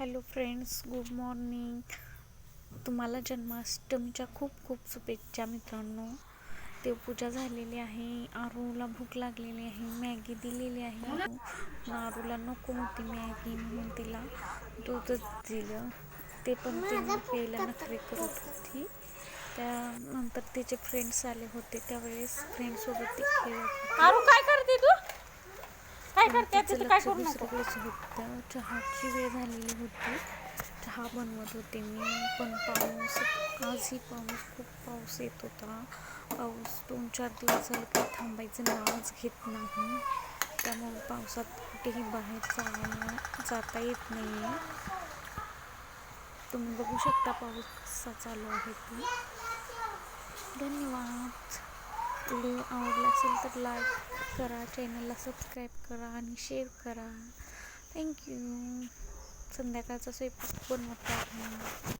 Hello friends good morning. तुम्हाला जन्माष्टमीच्या खूप खूप शुभेच्छा मित्रांनो. देवपूजा झालेली आहे आरूला भूक लागलेली आहे मॅगी दिलेली आहे. आरूला नको होती मॅगी म्हणून तिला दूधच दिलं. ते पण तिने प्यायला नखरी करत होती. त्यानंतर तिचे फ्रेंड्स आले होते त्यावेळेस फ्रेंड्ससोबत ती खेळत होती. काय करते? तू काय तिचं करू नको. होतं. चहाची वेळ झालेली होती. चहा बनवत होते मी पण पाऊस आजही पाऊस खूप पाऊस येत होता. पाऊस दोन चार दिवस झाले काही थांबायचं नावच घेत नाही. त्यामुळे पावसात कुठेही बाहेर जायला जाता येत नाही. आहे तुम्ही बघू शकता पाऊस चालू आहे ते धन्यवाद. व्हिडिओ आवडला असेल तर लाईक करा चॅनलला सबस्क्राईब करा आणि शेअर करा. थँक्यू संध्याकाळचा स्वयंपाक बनवत आहे